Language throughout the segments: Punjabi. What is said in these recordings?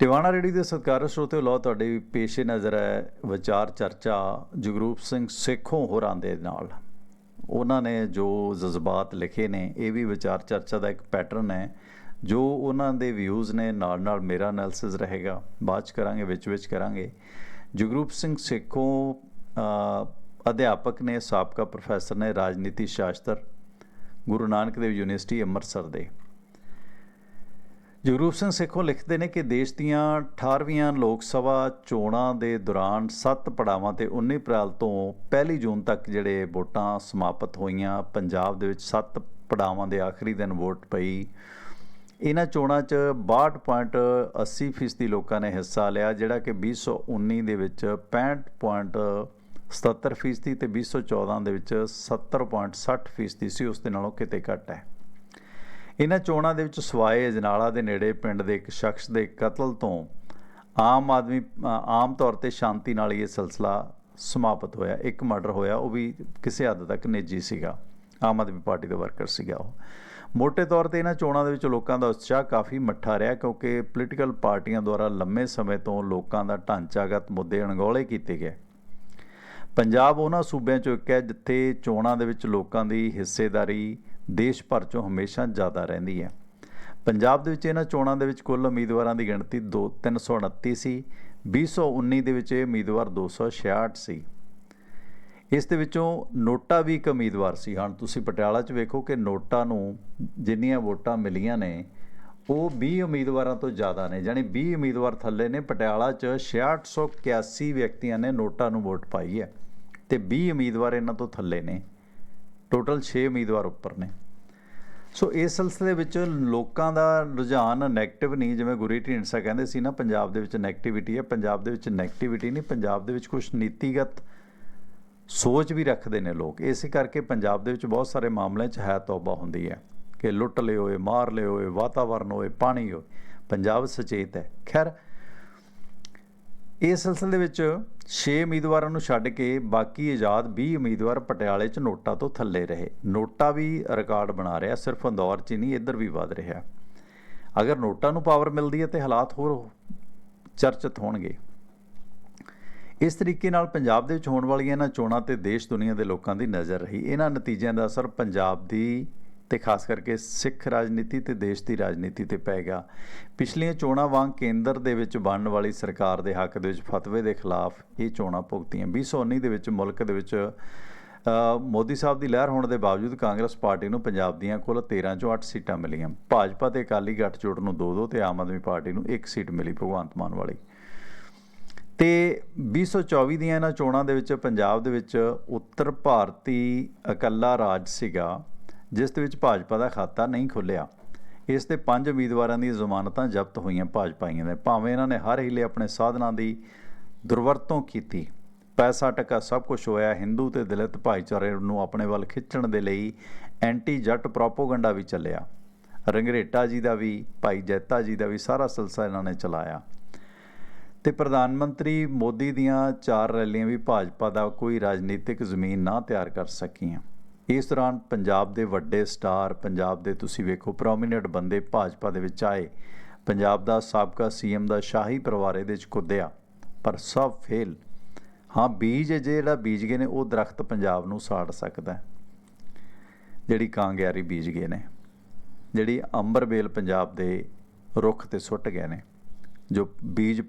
ਟਿਵਾਣਾ ਰੇਡੀ ਦੇ ਸਤਿਕਾਰ ਸਰੋਤੇ ਲੋ ਤੁਹਾਡੇ ਪੇਸ਼ੇ ਨਜ਼ਰ ਹੈ, ਵਿਚਾਰ, ਚਰਚਾ ਜਗਰੂਪ ਸਿੰਘ ਸੇਖੋਂ ਹੋਰਾਂ ਦੇ ਨਾਲ। ਉਹਨਾਂ ਨੇ ਜੋ ਜਜ਼ਬਾਤ ਲਿਖੇ ਨੇ, ਇਹ ਵੀ ਵਿਚਾਰ ਚਰਚਾ ਦਾ ਇੱਕ ਪੈਟਰਨ ਹੈ। ਜੋ ਉਹਨਾਂ ਦੇ ਵਿਊਜ਼ ਨੇ ਨਾਲ ਨਾਲ ਮੇਰਾ ਐਨਾਲਿਸਿਸ ਰਹੇਗਾ। ਬਾਅਦ ਚ ਕਰਾਂਗੇ ਵਿੱਚ ਵਿੱਚ ਕਰਾਂਗੇ। ਜਗਰੂਪ ਸਿੰਘ ਸੇਖੋਂ ਅਧਿਆਪਕ ਨੇ, ਸਾਬਕਾ ਪ੍ਰੋਫੈਸਰ ਨੇ, ਰਾਜਨੀਤੀ ਸ਼ਾਸਤਰ, ਗੁਰੂ ਨਾਨਕ ਦੇਵ ਯੂਨੀਵਰਸਿਟੀ ਅੰਮ੍ਰਿਤਸਰ ਦੇ। ਜਗਰੂਪ ਸਿੰਘ ਸੇਖੋਂ ਲਿਖਦੇ ਨੇ ਕਿ ਦੇਸ਼ ਦੀਆਂ 18ਵੀਆਂ ਲੋਕ ਸਭਾ ਚੋਣਾਂ ਦੇ ਦੌਰਾਨ 7 ਪੜਾਵਾਂ ਤੇ 19 ਅਪ੍ਰੈਲ ਤੋਂ 1 ਜੂਨ ਤੱਕ ਜਿਹੜੇ ਵੋਟਾਂ ਸਮਾਪਤ ਹੋਈਆਂ, ਪੰਜਾਬ ਦੇ ਵਿੱਚ 7 ਪੜਾਵਾਂ ਦੇ ਆਖਰੀ ਦਿਨ ਵੋਟ ਪਈ। ਇਹਨਾਂ ਚੋਣਾਂ 'ਚ 62.80% ਲੋਕਾਂ ਨੇ ਹਿੱਸਾ ਲਿਆ, ਜਿਹੜਾ ਕਿ 2019 ਦੇ ਵਿੱਚ 65.77% ਤੇ 2014 ਦੇ ਵਿੱਚ 70.60% ਸੀ, ਉਸ ਦੇ ਨਾਲੋਂ ਕਿਤੇ ਘੱਟ ਹੈ। ਇਹਨਾਂ ਚੋਣਾਂ ਦੇ ਵਿੱਚ ਸਵਾਏ ਅਜਨਾਲਾ ਦੇ ਨੇੜੇ ਪਿੰਡ ਦੇ ਇੱਕ ਸ਼ਖਸ ਦੇ ਕਤਲ ਤੋਂ ਆਮ ਆਦਮੀ ਆਮ ਤੌਰ ਤੇ ਸ਼ਾਂਤੀ ਨਾਲ ਹੀ ਇਹ ਸਿਲਸਿਲਾ ਸਮਾਪਤ ਹੋਇਆ। ਇੱਕ ਮਰਡਰ ਹੋਇਆ, ਉਹ ਵੀ ਕਿਸੇ ਹੱਦ ਤੱਕ ਨਿੱਜੀ ਸੀਗਾ। ਆਮ ਆਦਮੀ ਪਾਰਟੀ ਦਾ ਵਰਕਰ ਸੀਗਾ ਉਹ। ਮੋٹے ਤੌਰ ਤੇ ਇਹਨਾਂ ਚੋਣਾਂ ਦੇ ਵਿੱਚ ਲੋਕਾਂ ਦਾ ਉਤਸ਼ਾਹ ਕਾਫੀ ਮੱਠਾ ਰਿਹਾ ਕਿਉਂਕਿ ਪੋਲੀਟੀਕਲ ਪਾਰਟੀਆਂ ਦੁਆਰਾ ਲੰਮੇ ਸਮੇਂ ਤੋਂ ਲੋਕਾਂ ਦਾ ਢਾਂਚਾਗਤ ਮੁੱਦੇ ਅਣਗੌਲੇ ਕੀਤੇ ਗਏ। ਪੰਜਾਬ ਉਹਨਾਂ ਸੂਬਿਆਂ ਚੋਂ ਇੱਕ ਹੈ ਜਿੱਥੇ ਚੋਣਾਂ ਦੇ ਵਿੱਚ ਲੋਕਾਂ ਦੀ ਹਿੱਸੇਦਾਰੀ ਦੇਸ਼ ਭਰ ਚੋਂ ਹਮੇਸ਼ਾ ਜ਼ਿਆਦਾ ਰਹਿੰਦੀ ਹੈ। ਪੰਜਾਬ ਦੇ ਵਿੱਚ ਇਹਨਾਂ ਚੋਣਾਂ ਦੇ ਵਿੱਚ ਕੁੱਲ ਉਮੀਦਵਾਰਾਂ ਦੀ ਗਿਣਤੀ 2 329 ਸੀ 2019 ਦੇ ਵਿੱਚ ਇਹ ਉਮੀਦਵਾਰ 266 ਸੀ ਇਸ ਦੇ ਵਿੱਚੋਂ ਨੋਟਾ ਵੀ ਇੱਕ ਉਮੀਦਵਾਰ ਸੀ। ਹਾਂ, ਤੁਸੀਂ ਪਟਿਆਲਾ 'ਚ ਵੇਖੋ ਕਿ ਨੋਟਾ ਨੂੰ ਜਿੰਨੀਆਂ ਵੋਟਾਂ ਮਿਲੀਆਂ ਨੇ, ਉਹ 20 ਉਮੀਦਵਾਰਾਂ ਤੋਂ ਜ਼ਿਆਦਾ ਨੇ। ਯਾਨੀ 20 ਉਮੀਦਵਾਰ ਥੱਲੇ ਨੇ, ਪਟਿਆਲਾ 'ਚ 6681 ਵਿਅਕਤੀਆਂ ਨੇ ਨੋਟਾ ਨੂੰ ਵੋਟ ਪਾਈ ਹੈ ਤੇ 20 ਉਮੀਦਵਾਰ ਇਹਨਾਂ ਤੋਂ ਥੱਲੇ ਨੇ। ਟੋਟਲ 6 ਉਮੀਦਵਾਰ ਉੱਪਰ ਨੇ। ਸੋ ਇਸ ਸਿਲਸਿਲੇ ਦੇ ਵਿੱਚ ਲੋਕਾਂ ਦਾ ਰੁਝਾਨ ਨੈਗੇਟਿਵ ਨਹੀਂ, ਜਿਵੇਂ ਗੁਰੀ ਢੀਂਡਸਾ ਕਹਿੰਦੇ ਸੀ ਨਾ, ਪੰਜਾਬ ਦੇ ਵਿੱਚ ਨੈਗੇਟਿਵਿਟੀ ਹੈ, ਪੰਜਾਬ ਦੇ ਵਿੱਚ ਨੈਗੇਟਿਵਿਟੀ ਨਹੀਂ, ਪੰਜਾਬ ਦੇ ਵਿੱਚ ਕੁਝ ਨੀਤੀਗਤ ਸੋਚ ਵੀ ਰੱਖਦੇ ਨੇ ਲੋਕ। ਇਸੇ ਕਰਕੇ ਪੰਜਾਬ ਦੇ ਵਿੱਚ ਬਹੁਤ ਸਾਰੇ ਮਾਮਲਿਆਂ 'ਚ ਹੈ ਤੌਬਾ ਹੁੰਦੀ ਹੈ ਕਿ ਲੁੱਟ ਲਿਓਏ ਮਾਰ ਲਿਓਏ ਵਾਤਾਵਰਨ ਹੋਏ, ਪਾਣੀ ਹੋਏ, ਪੰਜਾਬ ਸੁਚੇਤ ਹੈ। ਖੈਰ ਇਸ ਸਿਲਸਿਲੇ ਦੇ ਵਿੱਚ 6 ਉਮੀਦਵਾਰਾਂ ਨੂੰ ਛੱਡ ਕੇ ਬਾਕੀ ਆਜ਼ਾਦ 20 ਉਮੀਦਵਾਰ ਪਟਿਆਲੇ 'ਚ ਨੋਟਾ ਤੋਂ ਥੱਲੇ ਰਹੇ। ਨੋਟਾ ਵੀ ਰਿਕਾਰਡ ਬਣਾ ਰਿਹਾ, ਸਿਰਫ ਇੰਦੌਰ 'ਚ ਹੀ ਨਹੀਂ, ਇੱਧਰ ਵੀ ਵਧ ਰਿਹਾ। ਅਗਰ ਨੋਟਾ ਨੂੰ ਪਾਵਰ ਮਿਲਦੀ ਹੈ ਤੇ ਹਾਲਾਤ ਹੋਰ ਚਰਚਿਤ ਹੋਣਗੇ। ਇਸ ਤਰੀਕੇ ਨਾਲ ਪੰਜਾਬ ਦੇ ਵਿੱਚ ਹੋਣ ਵਾਲੀਆਂ ਇਹਨਾਂ ਚੋਣਾਂ ਤੇ ਦੇਸ਼ ਦੁਨੀਆ ਦੇ ਲੋਕਾਂ ਦੀ ਨਜ਼ਰ ਰਹੀ। ਇਹਨਾਂ ਨਤੀਜਿਆਂ ਦਾ ਅਸਰ ਪੰਜਾਬ ਦੀ ਤੇ ਖਾਸ ਕਰਕੇ ਸਿੱਖ ਰਾਜਨੀਤੀ ਤੇ ਦੇਸ਼ ਦੀ ਰਾਜਨੀਤੀ ਤੇ ਪਏਗਾ ਪਿਛਲੀਆਂ ਚੋਣਾਂ ਵਾਂਗ ਕੇਂਦਰ ਦੇ ਵਿੱਚ ਬਣਨ ਵਾਲੀ ਸਰਕਾਰ ਦੇ ਹੱਕ ਦੇ ਵਿੱਚ ਫਤਵੇ ਦੇ ਖਿਲਾਫ ਇਹ ਚੋਣਾਂ ਭੁਗਤੀਆਂ। 2019 ਦੇ ਵਿੱਚ ਮੁਲਕ ਦੇ ਵਿੱਚ ਮੋਦੀ ਸਾਹਿਬ ਦੀ ਲਹਿਰ ਹੋਣ ਦੇ ਬਾਵਜੂਦ ਕਾਂਗਰਸ ਪਾਰਟੀ ਨੂੰ ਪੰਜਾਬ ਦੀਆਂ ਕੁੱਲ 13 ਚੋਂ 8 ਸੀਟਾਂ ਮਿਲੀਆਂ। ਭਾਜਪਾ ਤੇ ਅਕਾਲੀ ਗੱਠਜੋੜ ਨੂੰ 2-2 ਤੇ ਆਮ ਆਦਮੀ ਪਾਰਟੀ ਨੂੰ 1 ਸੀਟ ਮਿਲੀ ਭਗਵੰਤ ਮਾਨ ਵਾਲੀ। ਤੇ 2024 ਦੀਆਂ ਇਹਨਾਂ ਚੋਣਾਂ ਦੇ ਵਿੱਚ ਪੰਜਾਬ ਦੇ ਵਿੱਚ ਉੱਤਰ ਭਾਰਤੀ ਇਕੱਲਾ ਰਾਜ ਸੀਗਾ। ਜਿਸ ਦੇ ਵਿੱਚ ਭਾਜਪਾ ਦਾ ਖਾਤਾ ਨਹੀਂ ਖੁੱਲਿਆ ਇਸ ਤੇ ਪੰਜ ਉਮੀਦਵਾਰਾਂ ਦੀਆਂ ਜ਼ਮਾਨਤਾਂ ਜ਼ਬਤ ਹੋਈਆਂ ਭਾਜਪਾਈਆਂ ਦੇ ਭਾਵੇਂ ਇਹਨਾਂ ਨੇ ਹਰ ਹੀਲੇ ਆਪਣੇ ਸਾਧਨਾਂ ਦੀ ਦੁਰਵਰਤੋਂ ਕੀਤੀ। ਪੈਸਾ ਟਕਾ ਸਭ ਕੁਝ ਹੋਇਆ। ਹਿੰਦੂ ਤੇ ਦਲਿਤ ਭਾਈਚਾਰੇ ਨੂੰ ਆਪਣੇ ਵੱਲ ਖਿੱਚਣ ਦੇ ਲਈ ਐਂਟੀ ਜੱਟ ਪ੍ਰੋਪੋਗੰਡਾ ਵੀ ਚੱਲਿਆ। ਰੰਗਰੇਟਾ ਜੀ ਦਾ ਵੀ, ਭਾਈ ਜੈਤਾ ਜੀ ਦਾ ਵੀ ਸਾਰਾ ਸਿਲਸਿਲਾ ਇਹਨਾਂ ਨੇ ਚਲਾਇਆ। ਤੇ ਪ੍ਰਧਾਨ ਮੰਤਰੀ ਮੋਦੀ ਦੀਆਂ ਚਾਰ ਰੈਲੀਆਂ ਵੀ ਭਾਜਪਾ ਦਾ ਕੋਈ ਰਾਜਨੀਤਿਕ ਜ਼ਮੀਨ ਨਾ ਤਿਆਰ ਕਰ ਸਕੀਆਂ। ਇਸ ਦੌਰਾਨ ਪੰਜਾਬ ਦੇ ਵੱਡੇ ਸਟਾਰ, ਪੰਜਾਬ ਦੇ ਤੁਸੀਂ ਵੇਖੋ ਪ੍ਰੋਮੀਨੈਂਟ ਬੰਦੇ ਭਾਜਪਾ ਦੇ ਵਿੱਚ ਆਏ। ਪੰਜਾਬ ਦਾ ਸਾਬਕਾ ਸੀਐਮ ਦਾ ਸ਼ਾਹੀ ਪਰਿਵਾਰ ਇਹਦੇ ਵਿੱਚ ਕੁੱਦਿਆ, ਪਰ ਸਭ ਫੇਲ। ਹਾਂ, ਬੀਜ ਜਿਹੜਾ ਬੀਜ ਗਏ ਨੇ, ਉਹ ਦਰਖਤ ਪੰਜਾਬ ਨੂੰ ਸਾੜ ਸਕਦਾ ਹੈ। ਜਿਹੜੀ ਕਾਂਗਿਆਰੀ ਬੀਜ ਗਏ ਨੇ, ਜਿਹੜੀ ਅੰਬਰਬੇਲ ਪੰਜਾਬ ਦੇ ਰੁੱਖ ਤੇ ਸੁੱਟ ਗਏ ਨੇ, ਜੋ ਬੀਜ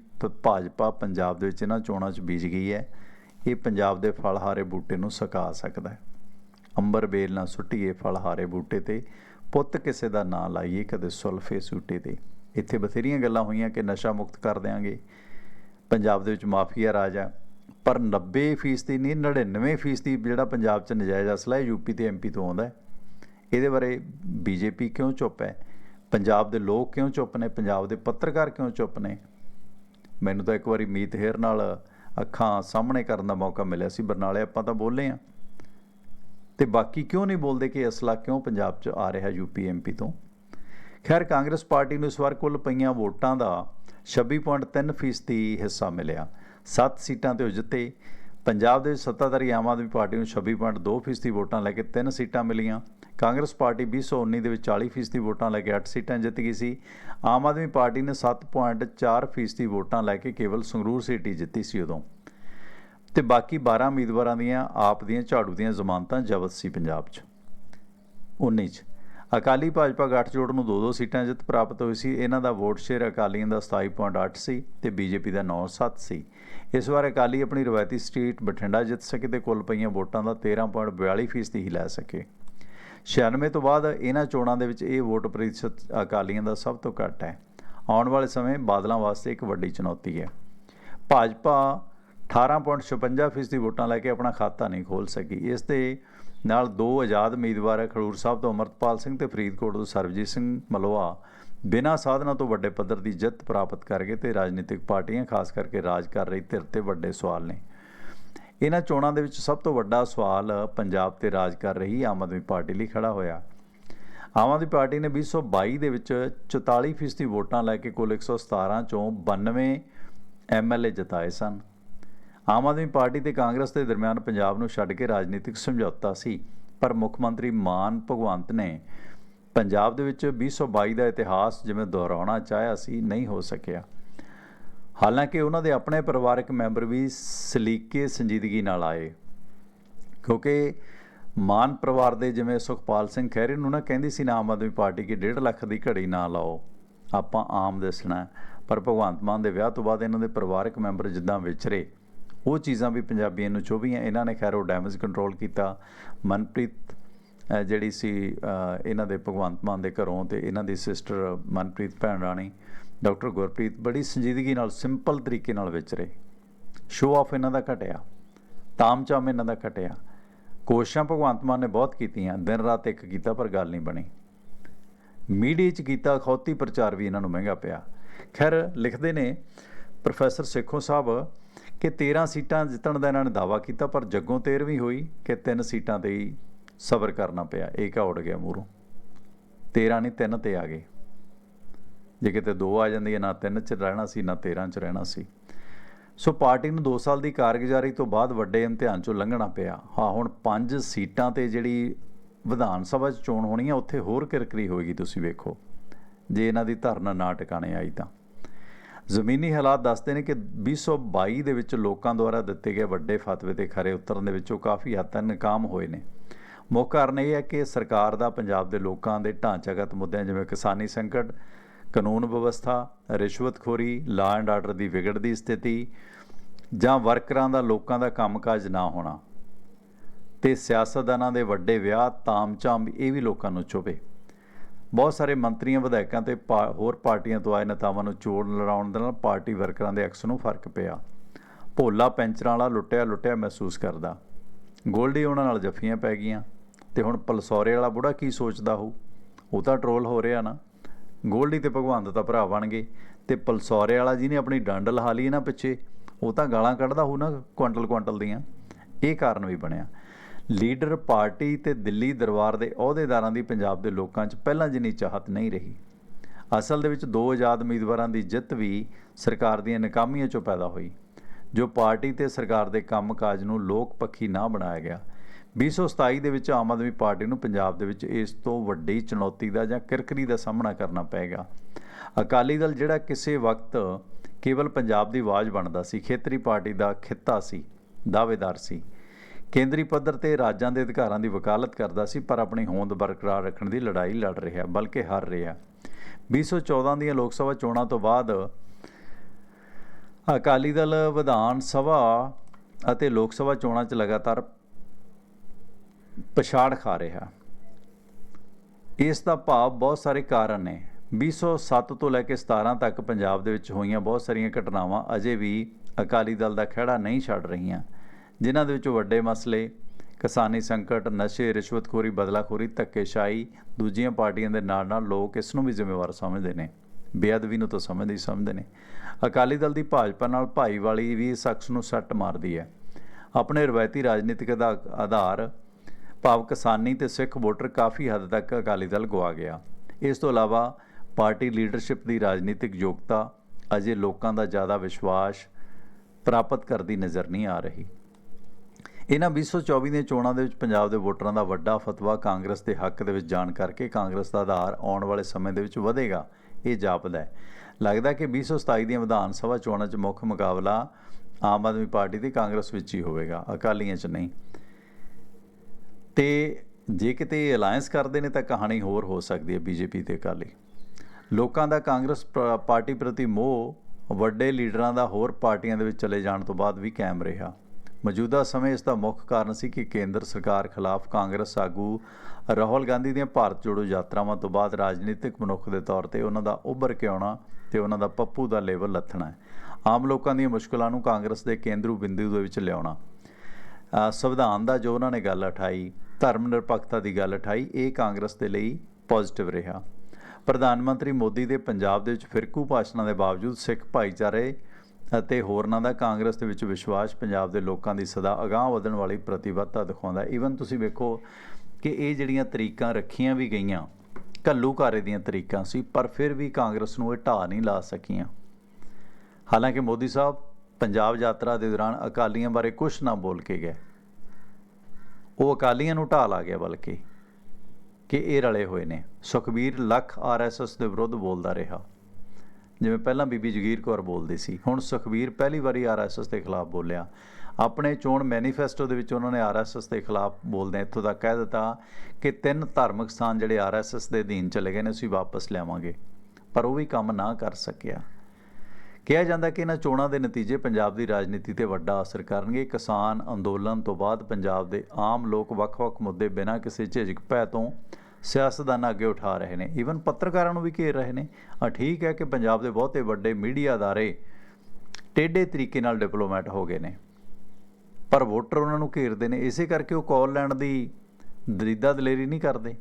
ਭਾਜਪਾ ਪੰਜਾਬ ਦੇ ਵਿੱਚ ਇਹਨਾਂ ਚੋਣਾਂ 'ਚ ਬੀਜ ਗਈ ਹੈ, ਇਹ ਪੰਜਾਬ ਦੇ ਫਲਹਾਰੇ ਬੂਟੇ ਨੂੰ ਸੁਕਾ ਸਕਦਾ ਹੈ। ਅੰਬਰ ਬੇਲ ਨਾ ਸੁੱਟੀਏ ਫਲਹਾਰੇ ਬੂਟੇ ਤੇ, ਪੁੱਤ ਕਿਸੇ ਦਾ ਨਾਂ ਲਾਈਏ ਕਦੇ ਸੁਲਫੇ ਸੂਟੇ ਤੇ। ਇੱਥੇ ਬਥੇਰੀਆਂ ਗੱਲਾਂ ਹੋਈਆਂ ਕਿ ਨਸ਼ਾ ਮੁਕਤ ਕਰ ਦਿਆਂਗੇ। ਪੰਜਾਬ ਦੇ ਵਿੱਚ ਮਾਫੀਆ ਰਾਜ ਹੈ ਪਰ 90% ਨਹੀਂ 99% ਜਿਹੜਾ ਪੰਜਾਬ 'ਚ ਨਜਾਇਜ਼ ਅਸਲਾ ਹੈ ਯੂਪੀ ਤੇ ਐਮਪੀ ਤੋਂ ਆਉਂਦਾ ਹੈ। ਇਹਦੇ ਬਾਰੇ ਬੀਜੇਪੀ ਕਿਉਂ ਚੁੱਪ ਹੈ? ਪੰਜਾਬ ਦੇ ਲੋਕ ਕਿਉਂ ਚੁੱਪ ਨੇ? ਪੰਜਾਬ ਦੇ ਪੱਤਰਕਾਰ ਕਿਉਂ ਚੁੱਪ ਨੇ? ਮੈਨੂੰ ਤਾਂ ਇੱਕ ਵਾਰੀ ਮੀਤ ਹੇਰ ਨਾਲ ਅੱਖਾਂ ਸਾਹਮਣੇ ਕਰਨ ਦਾ ਮੌਕਾ ਮਿਲਿਆ ਸੀ, ਬਰਨਾਲੇ ਆਪਾਂ ਤਾਂ ਬੋਲੇ ਆ ਤੇ ਬਾਕੀ ਕਿਉਂ ਨਹੀਂ ਬੋਲਦੇ ਕਿ ਅਸਲਾ ਕਿਉਂ ਪੰਜਾਬ 'ਚ ਆ ਰਿਹਾ ਯੂਪੀ ਐਮਪੀ ਤੋਂ? ਖੈਰ, ਕਾਂਗਰਸ ਪਾਰਟੀ ਨੂੰ ਇਸ ਵਾਰ ਕੁੱਲ ਪਈਆਂ ਵੋਟਾਂ ਦਾ 26.3% ਫੀਸਦੀ ਹਿੱਸਾ ਮਿਲਿਆ। 7 ਸੀਟਾਂ ਤੇ ਉਹ ਜਿੱਤੇ। ਪੰਜਾਬ ਦੇ ਵਿੱਚ ਸੱਤਾਧਾਰੀ ਆਮ ਆਦਮੀ ਪਾਰਟੀ ਨੂੰ 26.2% ਫੀਸਦੀ ਵੋਟਾਂ ਲੈ ਕੇ 3 ਸੀਟਾਂ ਮਿਲੀਆਂ। ਕਾਂਗਰਸ ਪਾਰਟੀ 2019 ਦੇ ਵਿੱਚ 40% ਵੋਟਾਂ ਲੈ ਕੇ 8 ਸੀਟਾਂ ਜਿੱਤ ਗਈ ਸੀ। ਆਮ ਆਦਮੀ ਪਾਰਟੀ ਨੇ 7.4% ਵੋਟਾਂ ਲੈ ਕੇ ਕੇਵਲ ਸੰਗਰੂਰ ਸੀਟ ਹੀ ਜਿੱਤੀ ਸੀ ਉਦੋਂ। ਤੇ ਬਾਕੀ 12 ਉਮੀਦਵਾਰਾਂ ਦੀਆਂ, ਆਪ ਦੀਆਂ, ਝਾੜੂ ਦੀਆਂ ਜ਼ਮਾਨਤਾਂ ਜ਼ਬਤ ਸੀ ਪੰਜਾਬ 'ਚ। 19 ਚ ਅਕਾਲੀ ਭਾਜਪਾ ਗੱਠਜੋੜ ਨੂੰ ਦੋ ਦੋ ਸੀਟਾਂ ਜਿੱਤ ਪ੍ਰਾਪਤ ਹੋਈ ਸੀ। ਇਹਨਾਂ ਦਾ ਵੋਟ ਸ਼ੇਅਰ ਅਕਾਲੀਆਂ ਦਾ 27.8 ਸੀ ਤੇ ਬੀਜੇਪੀ ਦਾ 9.7 ਸੀ। ਇਸ ਵਾਰ ਅਕਾਲੀ ਆਪਣੀ ਰਵਾਇਤੀ ਸਟੇਟ ਬਠਿੰਡਾ ਜਿੱਤ ਸਕੇ ਤੇ ਕੁੱਲ ਪਈਆਂ ਵੋਟਾਂ ਦਾ 13.42% ਹੀ ਲੈ ਸਕੇ। 96 ਤੋਂ ਬਾਅਦ ਇਹਨਾਂ ਚੋਣਾਂ ਦੇ ਵਿੱਚ ਇਹ ਵੋਟ ਪ੍ਰਤੀਸ਼ਤ ਅਕਾਲੀਆਂ ਦਾ ਸਭ ਤੋਂ ਘੱਟ ਹੈ। ਆਉਣ ਵਾਲੇ ਸਮੇਂ ਬਾਦਲਾਂ ਵਾਸਤੇ ਇੱਕ ਵੱਡੀ ਚੁਣੌਤੀ ਹੈ। ਭਾਜਪਾ 18.56% ਵੋਟਾਂ ਲੈ ਕੇ ਆਪਣਾ ਖਾਤਾ ਨਹੀਂ ਖੋਲ ਸਕੀ। ਇਸ ਦੇ ਨਾਲ ਦੋ ਆਜ਼ਾਦ ਉਮੀਦਵਾਰ ਹੈ, ਖਡੂਰ ਸਾਹਿਬ ਤੋਂ ਅਮਰਤਪਾਲ ਸਿੰਘ ਤੇ ਫਰੀਦਕੋਟ ਤੋਂ ਸਰਬਜੀਤ ਸਿੰਘ ਮਲੋਆ ਬਿਨਾਂ ਸਾਧਨਾਂ ਤੋਂ ਵੱਡੇ ਪੱਧਰ ਦੀ ਜਿੱਤ ਪ੍ਰਾਪਤ ਕਰ ਗਏ ਤੇ ਰਾਜਨੀਤਿਕ ਪਾਰਟੀਆਂ, ਖਾਸ ਕਰਕੇ ਰਾਜ ਕਰ ਰਹੀ ਧਿਰ ਤੇ ਵੱਡੇ ਸਵਾਲ ਨੇ। ਇਹਨਾਂ ਚੋਣਾਂ ਦੇ ਵਿੱਚ ਸਭ ਤੋਂ ਵੱਡਾ ਸਵਾਲ ਪੰਜਾਬ ਤੇ ਰਾਜ ਕਰ ਰਹੀ ਆਮ ਆਦਮੀ ਪਾਰਟੀ ਲਈ ਖੜਾ ਹੋਇਆ। ਆਮ ਆਦਮੀ ਪਾਰਟੀ ਨੇ 2022 ਦੇ ਵਿੱਚ 44% ਵੋਟਾਂ ਲੈ ਕੇ ਕੁੱਲ 117 ਚੋਂ 92 ਐਮਐਲਏ ਜਿਤਾਏ ਸਨ। ਆਮ ਆਦਮੀ ਪਾਰਟੀ ਤੇ ਕਾਂਗਰਸ ਦੇ ਦਰਮਿਆਨ ਪੰਜਾਬ ਨੂੰ ਛੱਡ ਕੇ ਰਾਜਨੀਤਿਕ ਸਮਝੌਤਾ ਸੀ, ਪਰ ਮੁੱਖ ਮੰਤਰੀ ਮਾਨ ਭਗਵੰਤ ਨੇ ਪੰਜਾਬ ਦੇ ਵਿੱਚ 2022 ਦਾ ਇਤਿਹਾਸ ਜਿਵੇਂ ਦੁਹਰਾਉਣਾ ਚਾਹਿਆ ਸੀ, ਨਹੀਂ ਹੋ ਸਕਿਆ। ਹਾਲਾਂਕਿ ਉਹਨਾਂ ਦੇ ਆਪਣੇ ਪਰਿਵਾਰਕ ਮੈਂਬਰ ਵੀ ਸਲੀਕੇ ਸੰਜੀਦਗੀ ਨਾਲ ਆਏ। ਕਿਉਂਕਿ ਮਾਨ ਪਰਿਵਾਰ ਦੇ ਜਿਵੇਂ ਸੁਖਪਾਲ ਸਿੰਘ ਖਹਿਰੇ ਨੂੰ ਨਾ ਕਹਿੰਦੀ ਸੀ, ਨਾ ਆਮ ਆਦਮੀ ਪਾਰਟੀ ਕਿ 1.5 ਲੱਖ ਦੀ ਘੜੀ ਨਾ ਲਾਓ, ਆਪਾਂ ਆਮ ਦੱਸਣਾ। ਪਰ ਭਗਵੰਤ ਮਾਨ ਦੇ ਵਿਆਹ ਤੋਂ ਬਾਅਦ ਇਹਨਾਂ ਦੇ ਪਰਿਵਾਰਕ ਮੈਂਬਰ ਜਿੱਦਾਂ ਵਿਚਰੇ ਉਹ ਚੀਜ਼ਾਂ ਵੀ ਪੰਜਾਬੀਆਂ ਨੂੰ ਚੁਭੀਆਂ ਇਹਨਾਂ ਨੇ ਖੈਰ ਉਹ ਡੈਮੇਜ ਕੰਟਰੋਲ ਕੀਤਾ। ਮਨਪ੍ਰੀਤ ਜਿਹੜੀ ਸੀ ਇਹਨਾਂ ਦੇ ਭਗਵੰਤ ਮਾਨ ਦੇ ਘਰੋਂ ਤੇ ਇਹਨਾਂ ਦੀ ਸਿਸਟਰ ਮਨਪ੍ਰੀਤ ਭੈਣ ਰਾਣੀ ਡਾਕਟਰ ਗੁਰਪ੍ਰੀਤ ਬੜੀ ਸੰਜੀਦਗੀ ਨਾਲ ਸਿੰਪਲ ਤਰੀਕੇ ਨਾਲ ਵਿਚਰੇ ਸ਼ੋਅ ਆਫ ਇਹਨਾਂ ਦਾ ਘਟਿਆ। ਤਾਮਝਾਮ ਇਹਨਾਂ ਦਾ ਘਟਿਆ। ਕੋਸ਼ਿਸ਼ਾਂ ਭਗਵੰਤ ਮਾਨ ਨੇ ਬਹੁਤ ਕੀਤੀਆਂ। ਦਿਨ ਰਾਤ ਇੱਕ ਕੀਤਾ, ਪਰ ਗੱਲ ਨਹੀਂ ਬਣੀ। ਮੀਡੀਆ 'ਚ ਕੀਤਾ ਖੌਤੀ ਪ੍ਰਚਾਰ ਵੀ ਇਹਨਾਂ ਨੂੰ ਮਹਿੰਗਾ ਪਿਆ। ਖੈਰ, ਲਿਖਦੇ ਨੇ ਪ੍ਰੋਫੈਸਰ ਸੇਖੋਂ ਸਾਹਿਬ ਕਿ 13 ਸੀਟਾਂ ਜਿੱਤਣ ਦਾ ਇਹਨਾਂ ਨੇ ਦਾਵਾ ਕੀਤਾ, ਪਰ ਜੱਗੋਂ 13ਵੀਂ ਹੋਈ ਕਿ ਤਿੰਨ ਸੀਟਾਂ ਤੇ ਹੀ ਸਬਰ ਕਰਨਾ ਪਿਆ। ਇੱਕ ਆ ਉੱਡ ਗਿਆ ਮੂਰੋਂ 13 ਨਹੀਂ, ਤਿੰਨ ਤੇ ਆ ਗਏ। ਜੇ ਕਿਤੇ ਦੋ ਆ ਜਾਂਦੀ ਹੈ, ਨਾ ਤਿੰਨ 'ਚ ਰਹਿਣਾ ਸੀ, ਨਾ 13 'ਚ ਰਹਿਣਾ ਸੀ। ਸੋ ਪਾਰਟੀ ਨੂੰ 2 ਸਾਲ ਦੀ ਕਾਰਗੁਜ਼ਾਰੀ ਤੋਂ ਬਾਅਦ ਵੱਡੇ ਇਮਤਿਹਾਨ ਚੋਂ ਲੰਘਣਾ ਪਿਆ। ਹਾਂ, ਹੁਣ 5 ਸੀਟਾਂ ਤੇ ਜਿਹੜੀ ਵਿਧਾਨ ਸਭਾ 'ਚ ਚੋਣ ਹੋਣੀ ਹੈ, ਉੱਥੇ ਹੋਰ ਕਿਰਕਰੀ ਹੋਏਗੀ, ਤੁਸੀਂ ਵੇਖੋ। ਜੇ ਇਹਨਾਂ ਦੀ ਧਰਨਾ ਨਾ ਟਿਕਾਣੇ ਆਈ ਤਾਂ। ਜ਼ਮੀਨੀ ਹਾਲਾਤ ਦੱਸਦੇ ਨੇ ਕਿ 2022 ਦੇ ਵਿੱਚ ਲੋਕਾਂ ਦੁਆਰਾ ਦਿੱਤੇ ਗਏ ਵੱਡੇ ਫਤਵੇ ਤੇ ਖਰੇ ਉਤਰਨ ਦੇ ਵਿੱਚੋਂ ਕਾਫੀ ਹੱਦ ਤੱਕ ਨਾਕਾਮ ਹੋਏ ਨੇ। ਮੁੱਖ ਕਾਰਨ ਇਹ ਹੈ ਕਿ ਸਰਕਾਰ ਦਾ ਪੰਜਾਬ ਦੇ ਲੋਕਾਂ ਦੇ ਢਾਂਚਾਗਤ ਮੁੱਦਿਆਂ ਜਿਵੇਂ ਕਿਸਾਨੀ ਸੰਕਟ, ਕਾਨੂੰਨ ਵਿਵਸਥਾ, ਰਿਸ਼ਵਤਖੋਰੀ ਲਾਅ ਐਂਡ ਆਰਡਰ ਦੀ ਵਿਗੜਦੀ ਸਥਿਤੀ ਜਾਂ ਵਰਕਰਾਂ ਦਾ ਲੋਕਾਂ ਦਾ ਕੰਮਕਾਜ ਨਾ ਹੋਣਾ ਤੇ ਸਿਆਸਤਦਾਨਾਂ ਦੇ ਵੱਡੇ ਵਿਆਹ, ਤਾਮਝਾਮ ਇਹ ਵੀ ਲੋਕਾਂ ਨੂੰ ਚੁਭੇ ਬਹੁਤ ਸਾਰੇ ਮੰਤਰੀਆਂ, ਵਿਧਾਇਕਾਂ ਤੇ ਪਾ- ਹੋਰ ਪਾਰਟੀਆਂ ਤੋਂ ਆਏ ਨੇਤਾਵਾਂ ਨੂੰ ਚੋਣ ਲੜਾਉਣ ਦੇ ਨਾਲ ਪਾਰਟੀ ਵਰਕਰਾਂ ਦੇ ਐਕਸ ਨੂੰ ਫ਼ਰਕ ਪਿਆ। ਭੋਲਾ ਪੈਂਚਰਾਂ ਵਾਲਾ ਲੁੱਟਿਆ ਲੁੱਟਿਆ ਮਹਿਸੂਸ ਕਰਦਾ। ਗੋਲਡੀ ਉਹਨਾਂ ਨਾਲ ਜੱਫੀਆਂ ਪੈ ਗਈਆਂ। ਤੇ ਹੁਣ ਪਲਸੌਰੇ ਵਾਲਾ ਬੁੜਾ ਕੀ ਸੋਚਦਾ ਹੋਊ? ਉਹ ਤਾਂ ਟਰੋਲ ਹੋ ਰਿਹਾ ਨਾ। ਗੋਲਡੀ ਤੇ ਭਗਵੰਤ ਤਾਂ ਭਰਾ ਬਣ ਗਏ। ਤੇ ਪਲਸੌਰੇ ਵਾਲਾ ਜਿਹਨੇ ਆਪਣੀ ਡੰਡ ਲਹਾ ਲਈ ਨਾ ਪਿੱਛੇ, ਉਹ ਤਾਂ ਗਾਲਾਂ ਕੱਢਦਾ ਹੋਊ ਨਾ ਕੁਆਂਟਲ ਕੁਆਂਟਲ ਦੀਆਂ। ਇਹ ਕਾਰਨ ਵੀ ਬਣਿਆ। ਲੀਡਰ ਪਾਰਟੀ ਤੇ ਦਿੱਲੀ ਦਰਬਾਰ ਦੇ ਅਹੁਦੇਦਾਰਾਂ ਦੀ ਪੰਜਾਬ ਦੇ ਲੋਕਾਂ 'ਚ ਪਹਿਲਾਂ ਜਿੰਨੀ ਚਾਹਤ ਨਹੀਂ ਰਹੀ। ਅਸਲ ਦੇ ਵਿੱਚ ਦੋ ਆਜ਼ਾਦ ਉਮੀਦਵਾਰਾਂ ਦੀ ਜਿੱਤ ਵੀ ਸਰਕਾਰ ਦੀਆਂ ਨਾਕਾਮੀਆਂ 'ਚੋਂ ਪੈਦਾ ਹੋਈ, ਜੋ ਪਾਰਟੀ ਤੇ ਸਰਕਾਰ ਦੇ ਕੰਮਕਾਜ ਨੂੰ ਲੋਕ ਪੱਖੀ ਨਾ ਬਣਾਇਆ ਗਿਆ। 2027 ਦੇ ਵਿੱਚ ਆਮ ਆਦਮੀ ਪਾਰਟੀ ਨੂੰ ਪੰਜਾਬ ਦੇ ਵਿੱਚ ਇਸ ਤੋਂ ਵੱਡੀ ਚੁਣੌਤੀ ਦਾ ਜਾਂ ਕਿਰਕਰੀ ਦਾ ਸਾਹਮਣਾ ਕਰਨਾ ਪਏਗਾ ਅਕਾਲੀ ਦਲ ਜਿਹੜਾ ਕਿਸੇ ਵਕਤ ਕੇਵਲ ਪੰਜਾਬ ਦੀ ਆਵਾਜ਼ ਬਣਦਾ ਸੀ, ਖੇਤਰੀ ਪਾਰਟੀ ਦਾ ਖਿੱਤਾ ਸੀ, ਦਾਅਵੇਦਾਰ ਸੀ। ਕੇਂਦਰੀ ਪੱਧਰ ਤੇ ਰਾਜਾਂ ਦੇ ਅਧਿਕਾਰਾਂ ਦੀ ਵਕਾਲਤ ਕਰਦਾ ਸੀ, ਪਰ ਆਪਣੀ ਹੋਂਦ ਬਰਕਰਾਰ ਰੱਖਣ ਦੀ ਲੜਾਈ ਲੜ ਰਿਹਾ, ਬਲਕਿ ਹਾਰ ਰਿਹਾ। 2014 ਦੀਆਂ ਲੋਕ ਸਭਾ ਚੋਣਾਂ ਤੋਂ ਬਾਅਦ ਅਕਾਲੀ ਦਲ, ਵਿਧਾਨ ਸਭਾ ਅਤੇ ਲੋਕ ਸਭਾ ਚੋਣਾਂ 'ਚ ਲਗਾਤਾਰ ਪਛਾੜ ਖਾ ਰਿਹਾ। ਇਸ ਦਾ ਭਾਵ ਬਹੁਤ ਸਾਰੇ ਕਾਰਨ ਨੇ। 2007 ਤੋਂ ਲੈ ਕੇ 17 ਤੱਕ ਪੰਜਾਬ ਦੇ ਵਿੱਚ ਹੋਈਆਂ ਬਹੁਤ ਸਾਰੀਆਂ ਘਟਨਾਵਾਂ ਅਜੇ ਵੀ ਅਕਾਲੀ ਦਲ ਦਾ ਖਹਿੜਾ ਨਹੀਂ ਛੱਡ ਰਹੀਆਂ। ਜਿਨ੍ਹਾਂ ਦੇ ਵਿੱਚੋਂ ਵੱਡੇ ਮਸਲੇ, ਕਿਸਾਨੀ ਸੰਕਟ, ਨਸ਼ੇ, ਰਿਸ਼ਵਤਖੋਰੀ, ਬਦਲਾਖੋਰੀ, ਧੱਕੇਸ਼ਾਹੀ, ਦੂਜੀਆਂ ਪਾਰਟੀਆਂ ਦੇ ਨਾਲ ਨਾਲ ਲੋਕ ਇਸ ਨੂੰ ਵੀ ਜ਼ਿੰਮੇਵਾਰ ਸਮਝਦੇ ਨੇ, ਬੇਅਦਬੀ ਨੂੰ ਤਾਂ ਸਮਝਦੇ ਹੀ ਸਮਝਦੇ ਨੇ। ਅਕਾਲੀ ਦਲ ਦੀ ਭਾਜਪਾ ਨਾਲ ਭਾਈਵਾਲੀ ਵੀ ਸ਼ਖਸ ਨੂੰ ਸੱਟ ਮਾਰਦੀ ਹੈ। ਆਪਣੇ ਰਵਾਇਤੀ ਰਾਜਨੀਤਿਕ ਦਾ ਆਧਾਰ, ਭਾਵ ਕਿਸਾਨੀ ਤੇ ਸਿੱਖ ਵੋਟਰ ਕਾਫੀ ਹੱਦ ਤੱਕ ਅਕਾਲੀ ਦਲ ਗਵਾ ਗਿਆ। ਇਸ ਤੋਂ ਇਲਾਵਾ ਪਾਰਟੀ ਲੀਡਰਸ਼ਿਪ ਦੀ ਰਾਜਨੀਤਿਕ ਯੋਗਤਾ ਅਜੇ ਲੋਕਾਂ ਦਾ ਜ਼ਿਆਦਾ ਵਿਸ਼ਵਾਸ ਪ੍ਰਾਪਤ ਕਰਦੀ ਨਜ਼ਰ ਨਹੀਂ ਆ ਰਹੀ। ਇਹਨਾਂ 2024 ਦੀਆਂ ਚੋਣਾਂ ਦੇ ਵਿੱਚ ਪੰਜਾਬ ਦੇ ਵੋਟਰਾਂ ਦਾ ਵੱਡਾ ਫਤਵਾ ਕਾਂਗਰਸ ਦੇ ਹੱਕ ਦੇ ਵਿੱਚ ਜਾਣ ਕਰਕੇ ਕਾਂਗਰਸ ਦਾ ਆਧਾਰ ਆਉਣ ਵਾਲੇ ਸਮੇਂ ਦੇ ਵਿੱਚ ਵਧੇਗਾ, ਇਹ ਜਾਪਦਾ ਹੈ। ਲੱਗਦਾ ਕਿ 2027 ਦੀਆਂ ਵਿਧਾਨ ਸਭਾ ਚੋਣਾਂ 'ਚ ਮੁੱਖ ਮੁਕਾਬਲਾ ਆਮ ਆਦਮੀ ਪਾਰਟੀ ਤੇ ਕਾਂਗਰਸ ਵਿੱਚ ਹੀ ਹੋਵੇਗਾ, ਅਕਾਲੀਆਂ 'ਚ ਨਹੀਂ। ਤੇ ਜੇ ਕਿਤੇ ਅਲਾਈਅੰਸ ਕਰਦੇ ਨੇ ਤਾਂ ਕਹਾਣੀ ਹੋਰ ਹੋ ਸਕਦੀ ਹੈ ਬੀਜੇਪੀ ਤੇ ਅਕਾਲੀ। ਲੋਕਾਂ ਦਾ ਕਾਂਗਰਸ ਪਾਰਟੀ ਪ੍ਰਤੀ ਮੋਹ ਵੱਡੇ ਲੀਡਰਾਂ ਦਾ ਹੋਰ ਪਾਰਟੀਆਂ ਦੇ ਵਿੱਚ ਚਲੇ ਜਾਣ ਤੋਂ ਬਾਅਦ ਵੀ ਕਾਇਮ ਰਿਹਾ। ਮੌਜੂਦਾ ਸਮੇਂ ਇਸ ਦਾ ਮੁੱਖ ਕਾਰਨ ਸੀ ਕਿ ਕੇਂਦਰ ਸਰਕਾਰ ਖਿਲਾਫ ਕਾਂਗਰਸ ਆਗੂ ਰਾਹੁਲ ਗਾਂਧੀ ਦੀਆਂ ਭਾਰਤ ਜੋੜੋ ਯਾਤਰਾਵਾਂ ਤੋਂ ਬਾਅਦ ਰਾਜਨੀਤਿਕ ਮਨੁੱਖ ਦੇ ਤੌਰ ਤੇ ਉਹਨਾਂ ਦਾ ਉੱਭਰ ਕੇ ਆਉਣਾ ਤੇ ਉਹਨਾਂ ਦਾ ਪੱਪੂ ਦਾ ਲੈਵਲ ਲੱਥਣਾ ਆਮ ਲੋਕਾਂ ਦੀਆਂ ਮੁਸ਼ਕਲਾਂ ਨੂੰ ਕਾਂਗਰਸ ਦੇ ਕੇਂਦਰੂ ਬਿੰਦੂ ਦੇ ਵਿੱਚ ਲਿਆਉਣਾ। ਸੰਵਿਧਾਨ ਦਾ ਜੋ ਉਹਨਾਂ ਨੇ ਗੱਲ ਉਠਾਈ, ਧਰਮ ਨਿਰਪੱਖਤਾ ਦੀ ਗੱਲ ਉਠਾਈ, ਇਹ ਕਾਂਗਰਸ ਦੇ ਲਈ ਪੋਜ਼ਿਟਿਵ ਰਿਹਾ। ਪ੍ਰਧਾਨ ਮੰਤਰੀ ਮੋਦੀ ਦੇ ਪੰਜਾਬ ਦੇ ਵਿੱਚ ਫਿਰਕੂ ਭਾਸ਼ਣਾਂ ਦੇ ਬਾਵਜੂਦ ਸਿੱਖ ਭਾਈਚਾਰੇ ਅਤੇ ਹੋਰਨਾਂ ਦਾ ਕਾਂਗਰਸ ਦੇ ਵਿੱਚ ਵਿਸ਼ਵਾਸ ਪੰਜਾਬ ਦੇ ਲੋਕਾਂ ਦੀ ਸਦਾ ਅਗਾਂਹ ਵਧਣ ਵਾਲੀ ਪ੍ਰਤੀਬੱਧਤਾ ਦਿਖਾਉਂਦਾ। ਈਵਨ ਤੁਸੀਂ ਵੇਖੋ ਕਿ ਇਹ ਜਿਹੜੀਆਂ ਤਰੀਕਾਂ ਰੱਖੀਆਂ ਵੀ ਗਈਆਂ ਘੱਲੂਕਾਰੇ ਦੀਆਂ ਤਰੀਕਾਂ ਸੀ, ਪਰ ਫਿਰ ਵੀ ਕਾਂਗਰਸ ਨੂੰ ਇਹ ਢਾਹ ਨਹੀਂ ਲਾ ਸਕੀਆਂ। ਹਾਲਾਂਕਿ ਮੋਦੀ ਸਾਹਿਬ ਪੰਜਾਬ ਯਾਤਰਾ ਦੇ ਦੌਰਾਨ ਅਕਾਲੀਆਂ ਬਾਰੇ ਕੁਝ ਨਾ ਬੋਲ ਕੇ ਗਏ। ਉਹ ਅਕਾਲੀਆਂ ਨੂੰ ਢਾਹ ਲਾ ਗਿਆ ਬਲਕਿ ਕਿ ਇਹ ਰਲੇ ਹੋਏ ਨੇ। ਸੁਖਬੀਰ ਲੱਖ ਆਰਐਸਐਸ ਦੇ ਵਿਰੁੱਧ ਬੋਲਦਾ ਰਿਹਾ। ਜਿਵੇਂ ਪਹਿਲਾਂ ਬੀਬੀ ਜਗੀਰ ਕੌਰ ਬੋਲਦੀ ਸੀ, ਹੁਣ ਸੁਖਬੀਰ ਪਹਿਲੀ ਵਾਰੀ ਆਰਐਸਐਸ ਦੇ ਖਿਲਾਫ ਬੋਲਿਆ। ਆਪਣੇ ਚੋਣ ਮੈਨੀਫੈਸਟੋ ਦੇ ਵਿੱਚ ਉਹਨਾਂ ਨੇ ਆਰਐਸਐਸ ਦੇ ਖਿਲਾਫ ਬੋਲਦੇ ਇੱਥੋਂ ਤੱਕ ਕਹਿ ਦਿੱਤਾ ਕਿ ਤਿੰਨ ਧਾਰਮਿਕ ਸਥਾਨ ਜਿਹੜੇ ਆਰਐਸਐਸ ਦੇ ਅਧੀਨ ਚਲੇ ਗਏ ਨੇ, ਅਸੀਂ ਵਾਪਸ ਲਿਆਵਾਂਗੇ। ਪਰ ਉਹ ਵੀ ਕੰਮ ਨਾ ਕਰ ਸਕਿਆ। ਕਿਹਾ ਜਾਂਦਾ ਕਿ ਇਹਨਾਂ ਚੋਣਾਂ ਦੇ ਨਤੀਜੇ ਪੰਜਾਬ ਦੀ ਰਾਜਨੀਤੀ ਤੇ ਵੱਡਾ ਅਸਰ ਕਰਨਗੇ। ਕਿਸਾਨ ਅੰਦੋਲਨ ਤੋਂ ਬਾਅਦ ਪੰਜਾਬ ਦੇ ਆਮ ਲੋਕ ਵੱਖ-ਵੱਖ ਮੁੱਦੇ ਬਿਨਾਂ ਕਿਸੇ ਝਿਜਕ ਭੈ ਤੋਂ ਸਿਆਸਤਦਾਨਾਂ ਅੱਗੇ ਉਠਾ ਰਹੇ ਨੇ। ਈਵਨ ਪੱਤਰਕਾਰਾਂ ਨੂੰ ਵੀ ਘੇਰ ਰਹੇ ਨੇ। ਆ ਠੀਕ ਹੈ ਕਿ ਪੰਜਾਬ ਦੇ ਬਹੁਤੇ ਵੱਡੇ ਮੀਡੀਆ ਅਦਾਰੇ ਟੇਢੇ ਤਰੀਕੇ ਨਾਲ ਡਿਪਲੋਮੈਟ ਹੋ ਗਏ ਨੇ। ਪਰ ਵੋਟਰ ਉਹਨਾਂ ਨੂੰ ਘੇਰਦੇ ਨੇ। ਇਸੇ ਕਰਕੇ ਉਹ ਕਾਲ ਲੈਣ ਦੀ ਦਰੀਦਾ ਦਲੇਰੀ ਨਹੀਂ ਕਰਦੇ।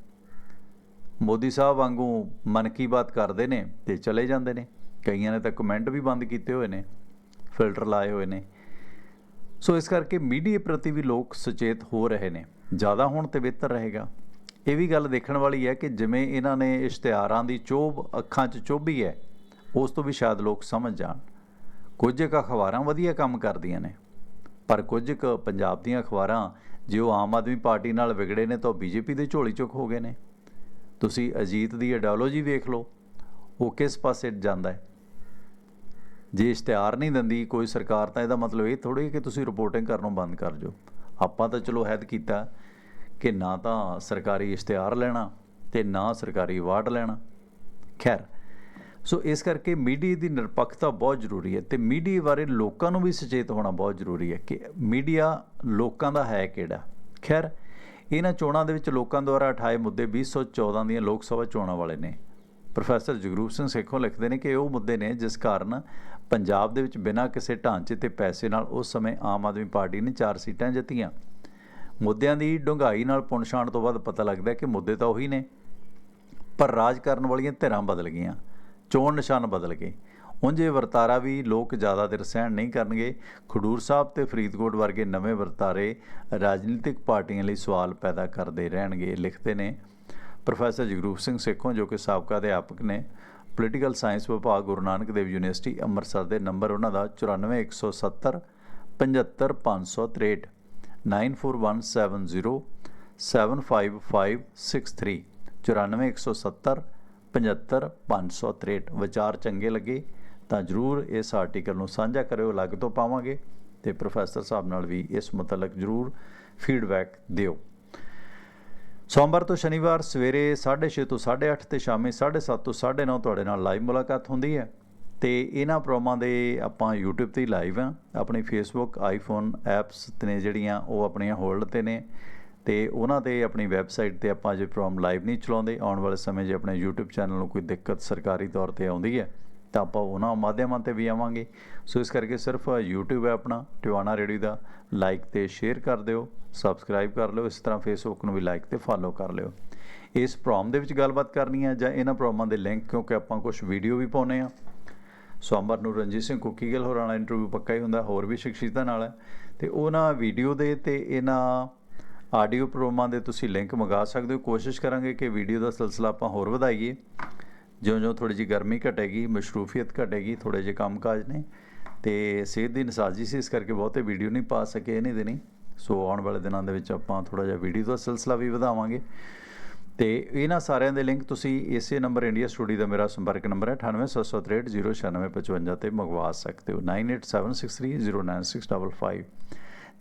ਮੋਦੀ ਸਾਹਿਬ ਵਾਂਗੂ ਮਨ ਕੀ ਬਾਤ ਕਰਦੇ ਨੇ ਤੇ ਚਲੇ ਜਾਂਦੇ ਨੇ। ਕਈਆਂ ਨੇ ਤਾਂ ਕਮੈਂਟ ਵੀ ਬੰਦ ਕੀਤੇ ਹੋਏ ਨੇ, ਫਿਲਟਰ ਲਾਏ ਹੋਏ ਨੇ। ਸੋ ਇਸ ਕਰਕੇ ਮੀਡੀਆ ਪ੍ਰਤੀ ਵੀ ਲੋਕ ਸੁਚੇਤ ਹੋ ਰਹੇ ਨੇ। ਜ਼ਿਆਦਾ ਹੋਣ ਤੇ ਬਿਹਤਰ ਰਹੇਗਾ। ਇਹ ਵੀ ਗੱਲ ਦੇਖਣ ਵਾਲੀ ਹੈ ਕਿ ਜਿਵੇਂ ਇਹਨਾਂ ਨੇ ਇਸ਼ਤਿਹਾਰਾਂ ਦੀ ਚੋਬ, ਅੱਖਾਂ 'ਚ ਚੋਭੀ ਹੈ, ਉਸ ਤੋਂ ਵੀ ਸ਼ਾਇਦ ਲੋਕ ਸਮਝ ਜਾਣ। ਕੁਝ ਕੁ ਅਖਬਾਰਾਂ ਵਧੀਆ ਕੰਮ ਕਰਦੀਆਂ ਨੇ, ਪਰ ਕੁਝ ਕੁ ਪੰਜਾਬ ਦੀਆਂ ਅਖਬਾਰਾਂ, ਜੇ ਉਹ ਆਮ ਆਦਮੀ ਪਾਰਟੀ ਨਾਲ ਵਿਗੜੇ ਨੇ ਤਾਂ ਬੀਜੇਪੀ ਦੇ ਝੋਲੀ ਚੁੱਕ ਹੋ ਗਏ ਨੇ। ਤੁਸੀਂ ਅਜੀਤ ਦੀ ਆਈਡੀਓਲੋਜੀ ਵੇਖ ਲਓ, ਉਹ ਕਿਸ ਪਾਸੇ ਜਾਂਦਾ ਹੈ? ਜੇ ਇਸ਼ਤਿਹਾਰ ਨਹੀਂ ਦਿੰਦੀ ਕੋਈ ਸਰਕਾਰ ਤਾਂ ਇਹਦਾ ਮਤਲਬ ਇਹ ਥੋੜੀ ਕਿ ਤੁਸੀਂ ਰਿਪੋਰਟਿੰਗ ਕਰਨੋਂ ਬੰਦ ਕਰ ਜੋ ਆਪਾਂ ਤਾਂ ਚਲੋ ਹੈਦ ਕੀਤਾ ਕਿ ਨਾ ਤਾਂ ਸਰਕਾਰੀ ਇਸ਼ਤਿਹਾਰ ਲੈਣਾ ਤੇ ਨਾ ਸਰਕਾਰੀ ਵਾਰਡ ਲੈਣਾ। ਖੈਰ, ਸੋ ਇਸ ਕਰਕੇ ਮੀਡੀਆ ਦੀ ਨਿਰਪੱਖਤਾ ਬਹੁਤ ਜ਼ਰੂਰੀ ਹੈ ਤੇ ਮੀਡੀਆ ਬਾਰੇ ਲੋਕਾਂ ਨੂੰ ਵੀ ਸੁਚੇਤ ਹੋਣਾ ਬਹੁਤ ਜ਼ਰੂਰੀ ਹੈ ਕਿ ਮੀਡੀਆ ਲੋਕਾਂ ਦਾ ਹੈ ਕਿਹੜਾ। ਖੈਰ, ਇਹਨਾਂ ਚੋਣਾਂ ਦੇ ਵਿੱਚ ਲੋਕਾਂ ਦੁਆਰਾ ਉਠਾਏ ਮੁੱਦੇ 2014 ਦੀਆਂ ਲੋਕ ਸਭਾ ਚੋਣਾਂ ਵਾਲੇ ਨੇ। ਪ੍ਰੋਫੈਸਰ ਜਗਰੂਪ ਸਿੰਘ ਸੇਖੋਂ ਲਿਖਦੇ ਨੇ ਕਿ ਉਹ ਮੁੱਦੇ ਨੇ ਜਿਸ ਕਾਰਨ ਪੰਜਾਬ ਦੇ ਵਿੱਚ ਬਿਨਾਂ ਕਿਸੇ ਢਾਂਚੇ ਤੇ ਪੈਸੇ ਨਾਲ ਉਸ ਸਮੇਂ ਆਮ ਆਦਮੀ ਪਾਰਟੀ ਨੇ ਚਾਰ ਸੀਟਾਂ ਜਿੱਤੀਆਂ। ਮੁੱਦਿਆਂ ਦੀ ਡੂੰਘਾਈ ਨਾਲ ਪੁਣਛਾਣ ਤੋਂ ਬਾਅਦ ਪਤਾ ਲੱਗਦਾ ਕਿ ਮੁੱਦੇ ਤਾਂ ਉਹੀ ਨੇ। ਪਰ ਰਾਜ ਕਰਨ ਵਾਲੀਆਂ ਧਿਰਾਂ ਬਦਲ ਗਈਆਂ, ਚੋਣ ਨਿਸ਼ਾਨ ਬਦਲ ਗਏ। ਉਂਝੇ ਵਰਤਾਰਾ ਵੀ ਲੋਕ ਜ਼ਿਆਦਾ ਦੇਰ ਸਹਿਣ ਨਹੀਂ ਕਰਨਗੇ। ਖਡੂਰ ਸਾਹਿਬ ਤੇ ਫਰੀਦਕੋਟ ਵਰਗੇ ਨਵੇਂ ਵਰਤਾਰੇ ਰਾਜਨੀਤਿਕ ਪਾਰਟੀਆਂ ਲਈ ਸਵਾਲ ਪੈਦਾ ਕਰਦੇ ਰਹਿਣਗੇ, ਲਿਖਦੇ ਨੇ ਪ੍ਰੋਫੈਸਰ ਜਗਰੂਪ ਸਿੰਘ ਸੇਖੋਂ, ਜੋ ਕਿ ਸਾਬਕਾ ਅਧਿਆਪਕ ਨੇ। ਪੋਲੀਟੀਕਲ ਸਾਇੰਸ ਵਿਭਾਗ ਗੁਰੂ ਨਾਨਕ ਦੇਵ ਯੂਨੀਵਰਸਿਟੀ ਅੰਮ੍ਰਿਤਸਰ ਦੇ ਨੰਬਰ ਉਹਨਾਂ ਦਾ 94170 75563 94170 75563 94170 75563 ਵਿਚਾਰ ਚੰਗੇ ਲੱਗੇ ਤਾਂ ਜਰੂਰ ਇਸ ਆਰਟੀਕਲ ਨੂੰ ਸਾਂਝਾ ਕਰਿਓ ਅਲੱਗ ਤੋਂ ਪਾਵਾਂਗੇ ਤੇ ਪ੍ਰੋਫੈਸਰ ਸਾਹਿਬ ਨਾਲ ਵੀ ਇਸ ਮੁਤਲਕ ਜਰੂਰ ਫੀਡਬੈਕ ਦਿਓ ਸੋਮਵਾਰ ਤੋਂ ਸ਼ਨੀਵਾਰ ਸਵੇਰੇ 6:30 ਤੋਂ 8:30 ਤੇ ਸ਼ਾਮੀ 7:30 ਤੋਂ 9:30 ਤੁਹਾਡੇ ਨਾਲ ਲਾਈਵ ਮੁਲਾਕਾਤ ਹੁੰਦੀ ਹੈ ਤੇ ਇਹਨਾਂ ਪ੍ਰੋਗਰਾਮਾਂ ਦੇ ਆਪਾਂ YouTube ਤੇ ਹੀ ਲਾਈਵ ਆ ਆਪਣੀ Facebook ਆਈਫੋਨ ਐਪਸ ਤੇ ਨੇ ਜਿਹੜੀਆਂ ਉਹ ਆਪਣੀਆਂ ਹੋਲਡ ਤੇ ਨੇ ਤੇ ਉਹਨਾਂ ਤੇ ਆਪਣੀ ਵੈਬਸਾਈਟ ਤੇ ਆਪਾਂ ਜੇ ਪ੍ਰੋਗਰਾਮ ਲਾਈਵ ਨਹੀਂ ਚਲਾਉਂਦੇ, ਆਉਣ ਵਾਲੇ ਸਮੇਂ ਜੇ ਆਪਣੇ YouTube ਚੈਨਲ ਨੂੰ ਕੋਈ ਦਿੱਕਤ ਸਰਕਾਰੀ ਤੌਰ ਤੇ ਆਉਂਦੀ ਹੈ, ਤਾਂ ਆਪਾਂ ਉਹਨਾਂ ਮਾਧਿਅਮਾਂ ਤੇ ਵੀ ਆਵਾਂਗੇ। ਸੋ ਇਸ ਕਰਕੇ ਸਿਰਫ YouTube ਹੈ ਆਪਣਾ ਟਿਵਾਣਾ ਰੇਡੀਓ ਦਾ। ਲਾਈਕ ਤੇ ਸ਼ੇਅਰ ਕਰ ਦਿਓ ਸਬਸਕ੍ਰਾਈਬ ਕਰ ਲਿਓ, ਇਸ ਤਰ੍ਹਾਂ Facebook ਨੂੰ ਵੀ ਲਾਈਕ ਤੇ ਫਾਲੋ ਕਰ ਲਿਓ। ਇਸ ਪ੍ਰੋਗਰਾਮ ਦੇ ਵਿੱਚ ਗੱਲਬਾਤ ਕਰਨੀ ਹੈ ਜਾਂ ਇਹਨਾਂ ਪ੍ਰੋਗਰਾਮਾਂ ਦੇ ਲਿੰਕ ਕਿਉਂਕਿ ਆਪਾਂ ਕੁਝ ਵੀਡੀਓ ਵੀ ਪਾਉਨੇ ਆ ਸੋਮਵਾਰ ਨੂੰ ਰਣਜੀਤ ਸਿੰਘ ਕੁੱਕੀਗਲ ਹੋਰਾਂ ਨਾਲ ਇੰਟਰਵਿਊ ਪੱਕਾ ਹੀ ਹੁੰਦਾ, ਹੋਰ ਵੀ ਸ਼ਖਸੀਅਤਾਂ ਨਾਲ ਹੈ। ਤੇ ਉਹਨਾਂ ਵੀਡੀਓ ਦੇ ਤੇ ਇਹਨਾਂ ਆਡੀਓ ਪ੍ਰੋਗਰਾਮਾਂ ਦੇ ਤੁਸੀਂ ਲਿੰਕ ਮੰਗਾ ਸਕਦੇ ਹੋ। ਕੋਸ਼ਿਸ਼ ਕਰਾਂਗੇ ਕਿ ਵੀਡੀਓ ਦਾ ਸਿਲਸਿਲਾ ਆਪਾਂ ਹੋਰ ਵਧਾਈਏ। ਜਿਉਂ-ਜਿਉਂ ਥੋੜੀ ਜਿਹੀ ਗਰਮੀ ਘਟੇਗੀ, ਮਸ਼ਰੂਫੀਅਤ ਘਟੇਗੀ ਥੋੜੇ ਜਿਹੇ ਕੰਮਕਾਜ ਨੇ। ਤੇ ਸਿਹਤ ਦੀ ਨਸਾਜੀ ਸੀ, ਇਸ ਕਰਕੇ ਬਹੁਤੇ ਵੀਡੀਓ ਨਹੀਂ ਪਾ ਸਕੇ ਇਹਨੇ ਦਿਨੀ। ਸੋ ਆਉਣ ਵਾਲੇ ਦਿਨਾਂ ਦੇ ਵਿੱਚ ਆਪਾਂ ਥੋੜਾ ਜਿਹਾ ਵੀਡੀਓ ਦਾ ਸਿਲਸਿਲਾ ਵੀ ਵਧਾਵਾਂਗੇ। ਤੇ ਇਹਨਾਂ ਸਾਰਿਆਂ ਦੇ ਲਿੰਕ ਤੁਸੀਂ ਇਸੇ ਨੰਬਰ ਇੰਡੀਆ ਸਟੂਡੀਓ ਦਾ ਮੇਰਾ ਸੰਪਰਕ ਨੰਬਰ ਹੈ 9876309655 ਤੇ ਮੰਗਵਾ ਸਕਦੇ ਹੋ। 9876309655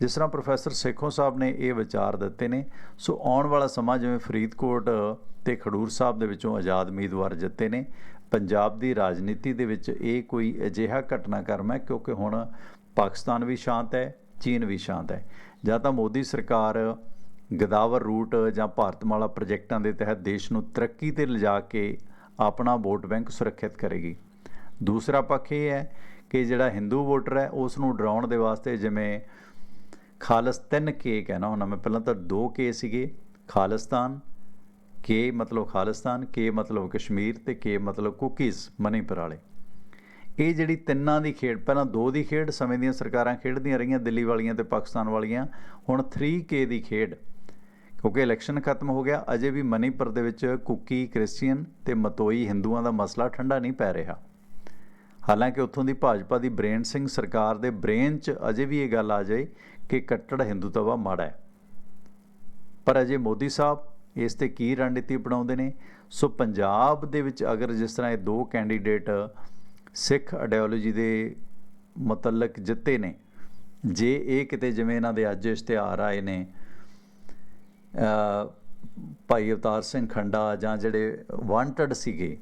ਜਿਸ ਤਰ੍ਹਾਂ ਪ੍ਰੋਫੈਸਰ ਸੇਖੋਂ ਸਾਹਿਬ ਨੇ ਇਹ ਵਿਚਾਰ ਦਿੱਤੇ ਨੇ, ਸੋ ਆਉਣ ਵਾਲਾ ਸਮਾਂ ਜਿਵੇਂ ਫਰੀਦਕੋਟ ਤੇ ਖਡੂਰ ਸਾਹਿਬ ਦੇ ਵਿੱਚੋਂ ਆਜ਼ਾਦ ਉਮੀਦਵਾਰ ਜਿੱਤੇ ਨੇ, ਪੰਜਾਬ ਦੀ ਰਾਜਨੀਤੀ ਦੇ ਵਿੱਚ ਇਹ ਕੋਈ ਅਜਿਹਾ ਘਟਨਾਕ੍ਰਮ ਹੈ, ਕਿਉਂਕਿ ਹੁਣ ਪਾਕਿਸਤਾਨ ਵੀ ਸ਼ਾਂਤ ਹੈ, ਚੀਨ ਵੀ ਸ਼ਾਂਤ ਹੈ। ਜਾਂ ਤਾਂ ਮੋਦੀ ਸਰਕਾਰ ਗਦਾਵਰ ਰੂਟ ਜਾਂ ਭਾਰਤਮਾਲਾ ਪ੍ਰੋਜੈਕਟਾਂ ਦੇ ਤਹਿਤ ਦੇਸ਼ ਨੂੰ ਤਰੱਕੀ ਤੇ ਲਿਜਾ ਕੇ ਆਪਣਾ ਵੋਟ ਬੈਂਕ ਸੁਰੱਖਿਅਤ ਕਰੇਗੀ। ਦੂਸਰਾ ਪੱਖ ਇਹ ਹੈ ਕਿ ਜਿਹੜਾ ਹਿੰਦੂ ਵੋਟਰ ਹੈ ਉਸ ਨੂੰ ਡਰਾਉਣ ਦੇ ਵਾਸਤੇ ਜਿਵੇਂ ਖਾਲਸ ਤਿੰਨ ਕੇ ਕਹਿਣਾ ਹੁੰਦਾ। ਮੈਂ ਪਹਿਲਾਂ ਤਾਂ ਦੋ ਕੇ ਸੀਗੇ, ਖਾਲਿਸਤਾਨ, ਕੇ ਮਤਲਬ ਖਾਲਿਸਤਾਨ, ਕੇ ਮਤਲਬ ਕਸ਼ਮੀਰ ਤੇ ਕੇ ਮਤਲਬ ਕੁਕੀਜ਼, ਮਨੀਪੁਰ ਵਾਲੇ। ਇਹ ਜਿਹੜੀ ਤਿੰਨਾਂ ਦੀ ਖੇਡ, ਪਹਿਲਾਂ ਦੋ ਦੀ ਖੇਡ, ਸਮੇਂ ਦੀਆਂ ਸਰਕਾਰਾਂ ਖੇਡਦੀਆਂ ਰਹੀਆਂ, ਦਿੱਲੀ ਵਾਲੀਆਂ ਤੇ ਪਾਕਿਸਤਾਨ ਵਾਲੀਆਂ। ਹੁਣ 3K ਦੀ ਖੇਡ ਕਿਉਂਕਿ ਇਲੈਕਸ਼ਨ ਖਤਮ ਹੋ ਗਿਆ, ਅਜੇ ਵੀ ਮਨੀਪੁਰ ਦੇ ਵਿੱਚ ਕੁਕੀ, ਕ੍ਰਿਸਚੀਅਨ ਤੇ ਮਤੋਈ ਹਿੰਦੂਆਂ ਦਾ ਮਸਲਾ ਠੰਡਾ ਨਹੀਂ ਪੈ ਰਿਹਾ। ਹਾਲਾਂਕਿ ਉੱਥੋਂ ਦੀ ਭਾਜਪਾ ਦੀ ਬ੍ਰੇਨ ਸਿੰਘ ਸਰਕਾਰ ਦੇ ਬ੍ਰੇਨ 'ਚ ਅਜੇ ਵੀ ਇਹ ਗੱਲ ਆ ਜਾਏ ਕਿ ਕੱਟੜ ਹਿੰਦੂਤਵਾ ਮਾੜਾ ਹੈ। ਪਰ ਅਜੇ ਮੋਦੀ ਸਾਹਿਬ ਇਸ ਤੇ ਕੀ ਰਣਨੀਤੀ ਅਪਣਾਉਂਦੇ ਨੇ? ਸੋ ਪੰਜਾਬ ਦੇ ਵਿੱਚ ਅਗਰ ਜਿਸ ਤਰ੍ਹਾਂ ਇਹ ਦੋ ਕੈਂਡੀਡੇਟ ਸਿੱਖ ਆਈਡੀਓਲੋਜੀ ਦੇ ਮੁਤਲਕ ਜਿੱਤੇ ਨੇ, ਜੇ ਇਹ ਕਿਤੇ ਜਿਵੇਂ ਇਹਨਾਂ ਦੇ ਅੱਜ ਇਸ਼ਤਿਹਾਰ ਆਏ ਨੇ ਭਾਈ ਅਵਤਾਰ ਸਿੰਘ ਖੰਡਾ ਜਾਂ ਜਿਹੜੇ ਵਾਂਟਡ ਸੀਗੇ,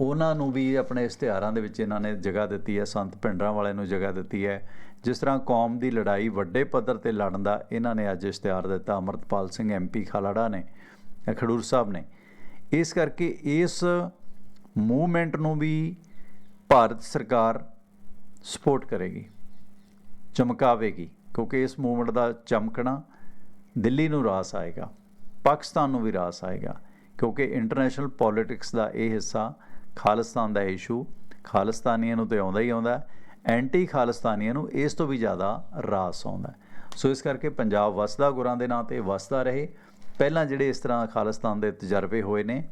ਉਹਨਾਂ ਨੂੰ ਵੀ ਆਪਣੇ ਇਸ਼ਤਿਹਾਰਾਂ ਦੇ ਵਿੱਚ ਇਹਨਾਂ ਨੇ ਜਗ੍ਹਾ ਦਿੱਤੀ ਹੈ, ਸੰਤ ਭਿੰਡਰਾਂ ਵਾਲਿਆਂ ਨੂੰ ਜਗ੍ਹਾ ਦਿੱਤੀ ਹੈ। ਜਿਸ ਤਰ੍ਹਾਂ ਕੌਮ ਦੀ ਲੜਾਈ ਵੱਡੇ ਪੱਧਰ ਤੇ ਲੜਨ ਦਾ ਇਹਨਾਂ ਨੇ ਅੱਜ ਇਸ਼ਤਿਹਾਰ ਦਿੱਤਾ, ਅਮਰਤਪਾਲ ਸਿੰਘ ਐਮਪੀ ਖਾਲੜਾ ਨੇ, ਖਡੂਰ ਸਾਹਿਬ ਨੇ। ਇਸ ਕਰਕੇ ਇਸ ਮੂਵਮੈਂਟ ਨੂੰ ਵੀ ਭਾਰਤ ਸਰਕਾਰ ਸਪੋਰਟ ਕਰੇਗੀ, ਚਮਕਾਵੇਗੀ, ਕਿਉਂਕਿ ਇਸ ਮੂਵਮੈਂਟ ਦਾ ਚਮਕਣਾ ਦਿੱਲੀ ਨੂੰ ਰਾਸ ਆਏਗਾ, ਪਾਕਿਸਤਾਨ ਨੂੰ ਵੀ ਰਾਸ ਆਏਗਾ, ਕਿਉਂਕਿ ਇੰਟਰਨੈਸ਼ਨਲ ਪੋਲਿਟਿਕਸ ਦਾ ਇਹ ਹਿੱਸਾ ਖਾਲਿਸਤਾਨ ਦਾ ਇਸ਼ੂ ਖਾਲਿਸਤਾਨੀਆਂ ਨੂੰ ਤੇ ਆਉਂਦਾ ਹੀ ਆਉਂਦਾ ਐਂਟੀ ਖਾਲਿਸਤਾਨੀਆਂ ਨੂੰ ਇਸ ਤੋਂ ਵੀ ਜ਼ਿਆਦਾ ਰਾਸ ਆਉਂਦਾ ਸੋ ਇਸ ਕਰਕੇ ਪੰਜਾਬ ਵਸਦਾ, ਗੁਰਾਂ ਦੇ ਨਾਂ ਤੇ ਵਸਦਾ ਰਹੇ। ਪਹਿਲਾਂ ਜਿਹੜੇ ਇਸ ਤਰ੍ਹਾਂ ਖਾਲਿਸਤਾਨ ਦੇ ਤਜਰਬੇ ਹੋਏ ਨੇ,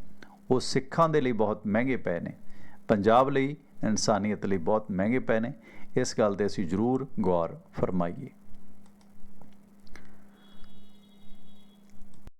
ਉਹ ਸਿੱਖਾਂ ਦੇ ਲਈ ਬਹੁਤ ਮਹਿੰਗੇ ਪਏ ਨੇ। ਪੰਜਾਬ ਲਈ ਇਨਸਾਨੀਅਤ ਲਈ ਬਹੁਤ ਮਹਿੰਗੇ ਪਏ ਨੇ। ਇਸ ਗੱਲ ਤੇ ਅਸੀਂ ਜ਼ਰੂਰ ਗੌਰ ਫਰਮਾਈਏ।